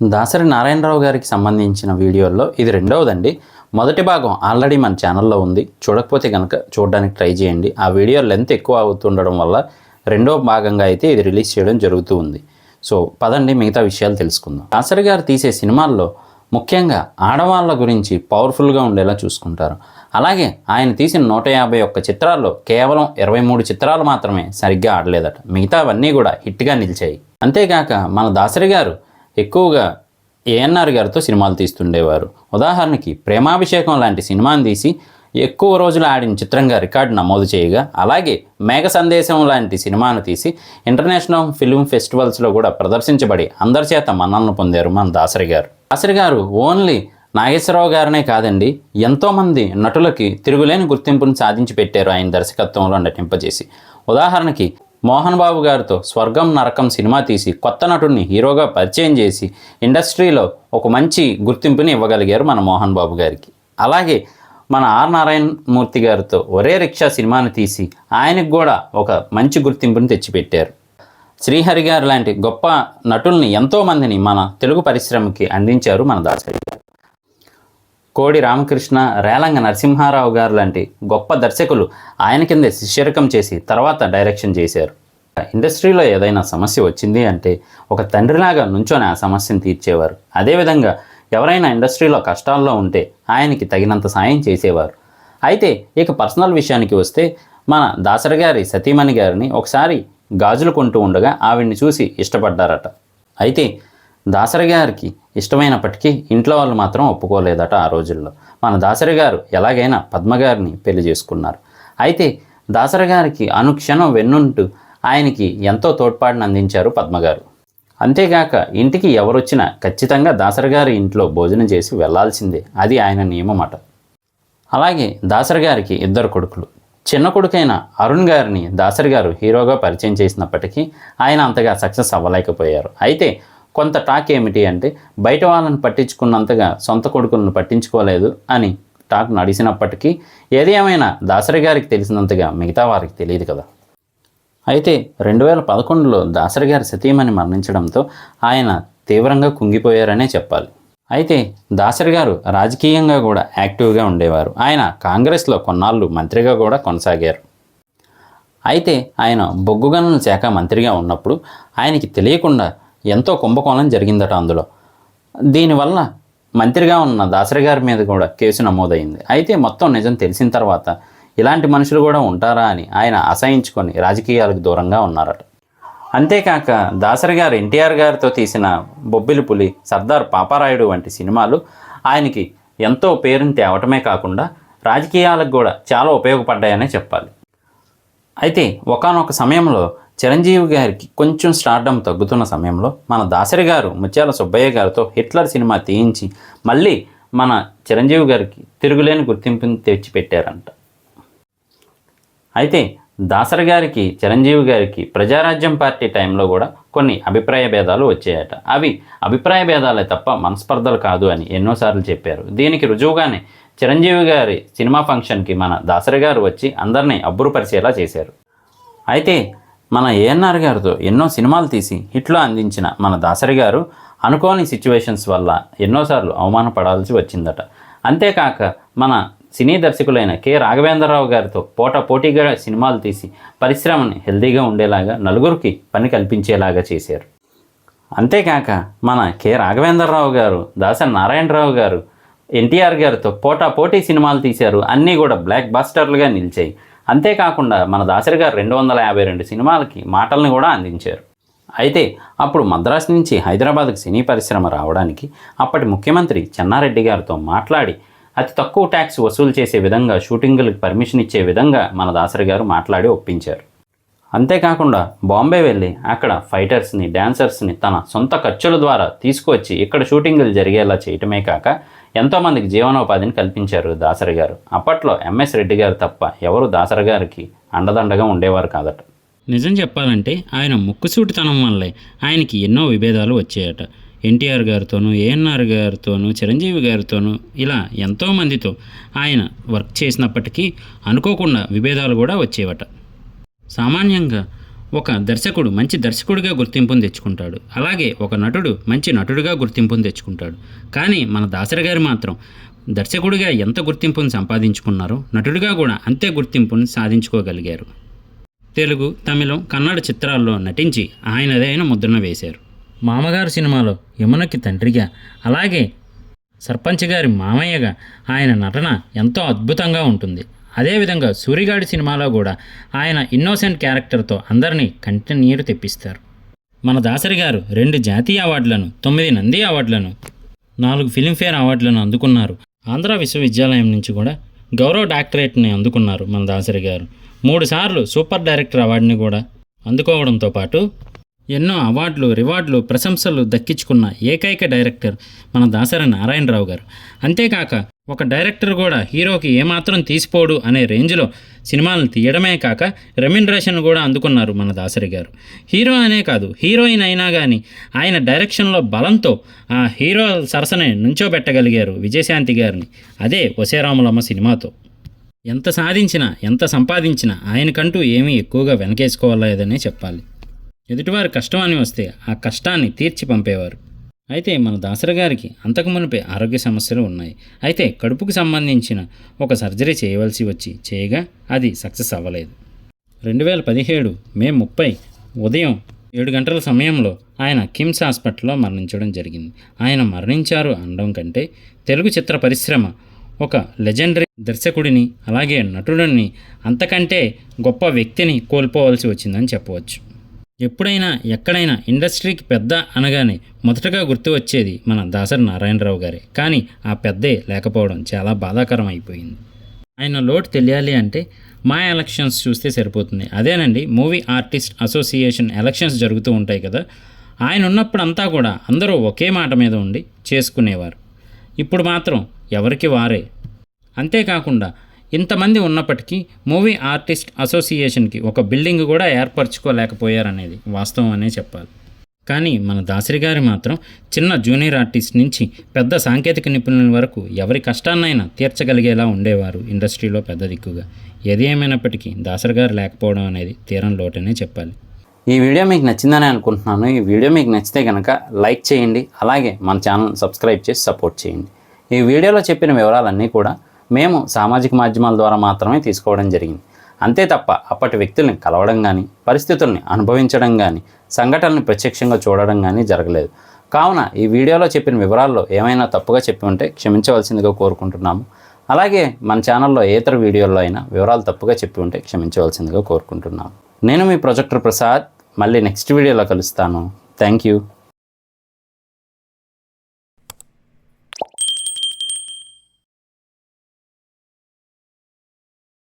దాసరి నారాయణరావు గారికి సంబంధించిన వీడియోల్లో ఇది రెండవదండి. మొదటి భాగం ఆల్రెడీ మన ఛానల్లో ఉంది. చూడకపోతే కనుక చూడడానికి ట్రై చేయండి. ఆ వీడియో లెంత్ ఎక్కువ అవుతుండడం వల్ల రెండవ భాగంగా అయితే ఇది రిలీజ్ చేయడం జరుగుతూ ఉంది. సో పదండి మిగతా విషయాలు తెలుసుకుందాం. దాసరి గారు తీసే సినిమాల్లో ముఖ్యంగా ఆడవాళ్ళ గురించి పవర్ఫుల్గా ఉండేలా చూసుకుంటారు. అలాగే ఆయన తీసిన నూట యాభై ఒక్క చిత్రాల్లో కేవలం ఇరవై మూడు చిత్రాలు మాత్రమే సరిగ్గా ఆడలేదట. మిగతావన్నీ కూడా హిట్గా నిలిచాయి. అంతేగాక మన దాసరి గారు ఎక్కువగా ఏఎన్ఆర్ గారితో సినిమాలు తీస్తుండేవారు. ఉదాహరణకి ప్రేమాభిషేకం లాంటి సినిమాను తీసి ఎక్కువ రోజులు ఆడిన చిత్రంగా రికార్డు నమోదు చేయగా అలాగే మేఘ సందేశం లాంటి సినిమాను తీసి ఇంటర్నేషనల్ ఫిల్మ్ ఫెస్టివల్స్లో కూడా ప్రదర్శించబడి అందరి చేత మన్నలను పొందారు మన దాసరి గారు. దాసరి గారు ఓన్లీ నాగేశ్వరరావు గారనే కాదండి ఎంతోమంది నటులకి తిరుగులేని గుర్తింపును సాధించి పెట్టారు ఆయన దర్శకత్వంలో నటింపజేసి. ఉదాహరణకి మోహన్ బాబు గారితో స్వర్గం నరకం సినిమా తీసి కొత్త నటుడిని హీరోగా పరిచయం చేసి ఇండస్ట్రీలో ఒక మంచి గుర్తింపుని ఇవ్వగలిగారు మన మోహన్ బాబు గారికి. అలాగే మన ఆర్ నారాయణ మూర్తి గారితో ఒరే రిక్షా సినిమాని తీసి ఆయనకు కూడా ఒక మంచి గుర్తింపుని తెచ్చిపెట్టారు. శ్రీహరి గారు లాంటి గొప్ప నటుల్ని ఎంతోమందిని మన తెలుగు పరిశ్రమకి అందించారు మన దాసరి. కోడి రామకృష్ణ రేలంగ నరసింహారావు గారు లాంటి గొప్ప దర్శకులు ఆయన కిందే శిష్యరకం చేసి తర్వాత డైరెక్షన్ చేశారు. ఇండస్ట్రీలో ఏదైనా సమస్య వచ్చింది అంటే ఒక తండ్రిలాగా నుంచొని ఆ సమస్యను తీర్చేవారు. అదేవిధంగా ఎవరైనా ఇండస్ట్రీలో కష్టాల్లో ఉంటే ఆయనకి తగినంత సాయం చేసేవారు. అయితే ఇక పర్సనల్ విషయానికి వస్తే మన దాసరి గారి సతీమణి గారిని ఒకసారి గాజులు కొంటూ ఉండగా ఆవిడ్ని చూసి ఇష్టపడ్డారట. అయితే దాసరి గారికి ఇష్టమైనప్పటికీ ఇంట్లో వాళ్ళు మాత్రం ఒప్పుకోలేదట ఆ రోజుల్లో. మన దాసరి గారు ఎలాగైనా పద్మగారిని పెళ్ళి చేసుకున్నారు. అయితే దాసరి గారికి అనుక్షణం వెన్నుంటూ ఆయనకి ఎంతో తోడ్పాటును అందించారు పద్మగారు అంతేగాక ఇంటికి ఎవరొచ్చినా ఖచ్చితంగా దాసరి గారి ఇంట్లో భోజనం చేసి వెళ్ళాల్సిందే. అది ఆయన నియమమట. అలాగే దాసరి గారికి ఇద్దరు కొడుకులు. చిన్న కొడుకైన అరుణ్ గారిని దాసరి గారు హీరోగా పరిచయం చేసినప్పటికీ ఆయన అంతగా సక్సెస్ అవ్వలేకపోయారు. అయితే కొంత టాక్ ఏమిటి అంటే బయట వాళ్ళని పట్టించుకున్నంతగా సొంత కొడుకులను పట్టించుకోలేదు అని టాక్ నడిచినప్పటికీ ఏది ఏమైనా దాసరి గారికి తెలిసినంతగా మిగతా వారికి తెలియదు కదా. అయితే రెండు వేల పదకొండులో దాసరి గారి సతీమణి మరణించడంతో ఆయన తీవ్రంగా కుంగిపోయారనే చెప్పాలి. అయితే దాసరి గారు రాజకీయంగా కూడా యాక్టివ్గా ఉండేవారు. ఆయన కాంగ్రెస్లో కొన్నాళ్ళు మంత్రిగా కూడా కొనసాగారు. అయితే ఆయన బొగ్గు గనుల శాఖ మంత్రిగా ఉన్నప్పుడు ఆయనకి తెలియకుండా ఎంతో కుంభకోణం జరిగిందట అందులో. దీనివల్ల మంత్రిగా ఉన్న దాసరి గారి మీద కూడా కేసు నమోదైంది. అయితే మొత్తం నిజం తెలిసిన తర్వాత ఇలాంటి మనుషులు కూడా ఉంటారా అని ఆయన అసహించుకొని రాజకీయాలకు దూరంగా ఉన్నారట. అంతేకాక దాసరి గారు ఎన్టీఆర్ గారితో తీసిన బొబ్బిలి పులి సర్దార్ పాపారాయుడు వంటి సినిమాలు ఆయనకి ఎంతో పేరుని తేవటమే కాకుండా రాజకీయాలకు కూడా చాలా ఉపయోగపడ్డాయనే చెప్పాలి. అయితే ఒకానొక సమయంలో చిరంజీవి గారికి కొంచెం స్టార్డం తగ్గుతున్న సమయంలో మన దాసరి గారు ముత్యాల సుబ్బయ్య గారితో హిట్లర్ సినిమా తీయించి మళ్ళీ మన చిరంజీవి గారికి తిరుగులేని గుర్తింపుని తెచ్చిపెట్టారంట. అయితే దాసరి గారికి చిరంజీవి గారికి ప్రజారాజ్యం పార్టీ టైంలో కూడా కొన్ని అభిప్రాయ భేదాలు వచ్చాయట. అవి అభిప్రాయ భేదాలే తప్ప మనస్పర్ధలు కాదు అని ఎన్నోసార్లు చెప్పారు. దీనికి రుజువుగానే చిరంజీవి గారి సినిమా ఫంక్షన్కి మన దాసరి గారు వచ్చి అందరినీ అబ్బురుపరిచేలా చేశారు. అయితే మన ఏఎన్ఆర్ గారితో ఎన్నో సినిమాలు తీసి హిట్లో అందించిన మన దాసరి గారు అనుకోని సిచ్యువేషన్స్ వల్ల ఎన్నోసార్లు అవమానపడాల్సి వచ్చిందట. అంతేకాక మన సినీ దర్శకులైన కె రాఘవేంద్రరావు గారితో పోటా పోటీగా సినిమాలు తీసి పరిశ్రమని హెల్దీగా ఉండేలాగా నలుగురికి పని కల్పించేలాగా చేశారు. అంతేకాక మన కె రాఘవేంద్రరావు గారు దాసరి నారాయణరావు గారు ఎన్టీఆర్ గారితో పోటా పోటీ సినిమాలు తీశారు. అన్నీ కూడా బ్లాక్ బాస్టర్లుగా నిలిచాయి. అంతేకాకుండా మన దాసరి గారు రెండు వందల యాభై రెండు సినిమాలకి మాటల్ని కూడా అందించారు. అయితే అప్పుడు మద్రాసు నుంచి హైదరాబాద్కి సినీ పరిశ్రమ రావడానికి అప్పటి ముఖ్యమంత్రి చెన్నారెడ్డి గారితో మాట్లాడి అతి తక్కువ ట్యాక్స్ వసూలు చేసే విధంగా షూటింగులకు పర్మిషన్ ఇచ్చే విధంగా మన దాసరి గారు మాట్లాడి ఒప్పించారు. అంతేకాకుండా బాంబే వెళ్ళి అక్కడ ఫైటర్స్ని డాన్సర్స్ని తన సొంత ఖర్చుల ద్వారా తీసుకువచ్చి ఇక్కడ షూటింగులు జరిగేలా చేయటమే కాక ఎంతోమందికి జీవనోపాధిని కల్పించారు దాసరి గారు. అప్పట్లో ఎంఎస్ రెడ్డి గారు తప్ప ఎవరు దాసరి గారికి అండదండగా ఉండేవారు కాదట. నిజం చెప్పాలంటే ఆయన ముక్కుసూటితనం వల్లే ఆయనకి ఎన్నో విభేదాలు వచ్చాయట. ఎన్టీఆర్ గారితోనూ ఏఎన్ఆర్ గారితోనూ చిరంజీవి గారితోనూ ఇలా ఎంతోమందితో ఆయన వర్క్ చేసినప్పటికీ అనుకోకుండా విభేదాలు కూడా వచ్చేవట. సామాన్యంగా ఒక దర్శకుడు మంచి దర్శకుడిగా గుర్తింపును తెచ్చుకుంటాడు. అలాగే ఒక నటుడు మంచి నటుడిగా గుర్తింపును తెచ్చుకుంటాడు. కానీ మన దాసరి గారు మాత్రం దర్శకుడిగా ఎంత గుర్తింపును సంపాదించుకున్నారో నటుడిగా కూడా అంతే గుర్తింపును సాధించుకోగలిగారు. తెలుగు తమిళం కన్నడ చిత్రాల్లో నటించి ఆయనదైన ముద్రణ వేశారు. మామగారు సినిమాలో యమునకి తండ్రిగా అలాగే సర్పంచ్ గారి మామయ్యగా ఆయన నటన ఎంతో అద్భుతంగా ఉంటుంది. అదేవిధంగా సూరిగాడి సినిమాలో కూడా ఆయన ఇన్నోసెంట్ క్యారెక్టర్తో అందరినీ కంటి నీరు తెప్పిస్తారు. మన దాసరి గారు రెండు జాతీయ అవార్డులను తొమ్మిది నంది అవార్డులను నాలుగు ఫిలింఫేర్ అవార్డులను అందుకున్నారు. ఆంధ్ర విశ్వవిద్యాలయం నుంచి కూడా గౌరవ డాక్టరేట్ని అందుకున్నారు మన దాసరి గారు. మూడు సార్లు సూపర్ డైరెక్టర్ అవార్డుని కూడా అందుకోవడంతో పాటు ఎన్నో అవార్డులు రివార్డులు ప్రశంసలు దక్కించుకున్న ఏకైక డైరెక్టర్ మన దాసరి నారాయణరావు గారు. అంతేకాక ఒక డైరెక్టర్ కూడా హీరోకి ఏమాత్రం తీసిపోడు అనే రేంజ్లో సినిమాలను తీయడమే కాక రెమ్యునరేషన్ కూడా అందుకున్నారు మన దాసరి గారు. హీరో అనే కాదు హీరోయిన్ అయినా కానీ ఆయన డైరెక్షన్లో బలంతో ఆ హీరో సరసనే నుంచోబెట్టగలిగారు విజయశాంతి గారిని అదే వసేరాములమ్మ సినిమాతో. ఎంత సాధించినా ఎంత సంపాదించినా ఆయనకంటూ ఏమీ ఎక్కువగా వెనకేసుకోలేదనే చెప్పాలి. ఎదుటివారి కష్టం అని వస్తే ఆ కష్టాన్ని తీర్చి పంపేవారు. అయితే మన దాసరి గారికి అంతకు మునిపే ఆరోగ్య సమస్యలు ఉన్నాయి. అయితే కడుపుకు సంబంధించిన ఒక సర్జరీ చేయవలసి వచ్చి చేయగా అది సక్సెస్ అవ్వలేదు. రెండు వేల పదిహేడు మే ముప్పై ఉదయం ఏడు గంటల సమయంలో ఆయన కిమ్స్ హాస్పిటల్లో మరణించడం జరిగింది. ఆయన మరణించారు అనడం కంటే తెలుగు చిత్ర పరిశ్రమ ఒక లెజెండరీ దర్శకుడిని అలాగే నటుడిని అంతకంటే గొప్ప వ్యక్తిని కోల్పోవలసి వచ్చిందని చెప్పవచ్చు. ఎప్పుడైనా ఎక్కడైనా ఇండస్ట్రీకి పెద్ద అనగానే మొదటగా గుర్తు వచ్చేది మన దాసరి నారాయణరావు గారే. కానీ ఆ పెద్దే లేకపోవడం చాలా బాధాకరం అయిపోయింది ఆయన లోటు తెలియాలి అంటే మా ఎలక్షన్స్ చూస్తే సరిపోతుంది. అదేనండి మూవీ ఆర్టిస్ట్ అసోసియేషన్ ఎలక్షన్స్ జరుగుతూ ఉంటాయి కదా ఆయన ఉన్నప్పుడు అంతా కూడా అందరూ ఒకే మాట మీద ఉండి చేసుకునేవారు. ఇప్పుడు మాత్రం ఎవరికి వారే? అంతేకాకుండా ఇంతమంది ఉన్నప్పటికీ మూవీ ఆర్టిస్ట్ అసోసియేషన్కి ఒక బిల్డింగ్ కూడా ఏర్పరచుకోలేకపోయారనేది వాస్తవం అనే చెప్పాలి. కానీ మన దాసరి గారి మాత్రం చిన్న జూనియర్ ఆర్టిస్ట్ నుంచి పెద్ద సాంకేతిక నిపుణుల వరకు ఎవరి కష్టాన్నైనా తీర్చగలిగేలా ఉండేవారు ఇండస్ట్రీలో పెద్ద దిక్కుగా. ఏది ఏమైనప్పటికీ దాసరి గారు లేకపోవడం అనేది తీరం లోటనే చెప్పాలి. ఈ వీడియో మీకు నచ్చిందని అనుకుంటున్నాను. ఈ వీడియో మీకు నచ్చితే కనుక లైక్ చేయండి. అలాగే మన ఛానల్ సబ్స్క్రైబ్ చేసి సపోర్ట్ చేయండి. ఈ వీడియోలో చెప్పిన వివరాలన్నీ కూడా మేము సామాజిక మాధ్యమాల ద్వారా మాత్రమే తీసుకోవడం జరిగింది. అంతే తప్ప అప్పటి వ్యక్తుల్ని కలవడం కానీ పరిస్థితుల్ని అనుభవించడం కానీ సంఘటనలను ప్రత్యక్షంగా చూడడం కానీ జరగలేదు. కావున ఈ వీడియోలో చెప్పిన వివరాల్లో ఏమైనా తప్పుగా చెప్పి ఉంటే క్షమించవలసిందిగా కోరుకుంటున్నాము. అలాగే మన ఛానల్లో ఏ ఇతర వీడియోల్లో అయినా వివరాలు తప్పుగా చెప్పి ఉంటే క్షమించవలసిందిగా కోరుకుంటున్నాము. నేను మీ ప్రొజెక్టర్ ప్రసాద్. మళ్ళీ నెక్స్ట్ వీడియోలో కలుస్తాను. Thank you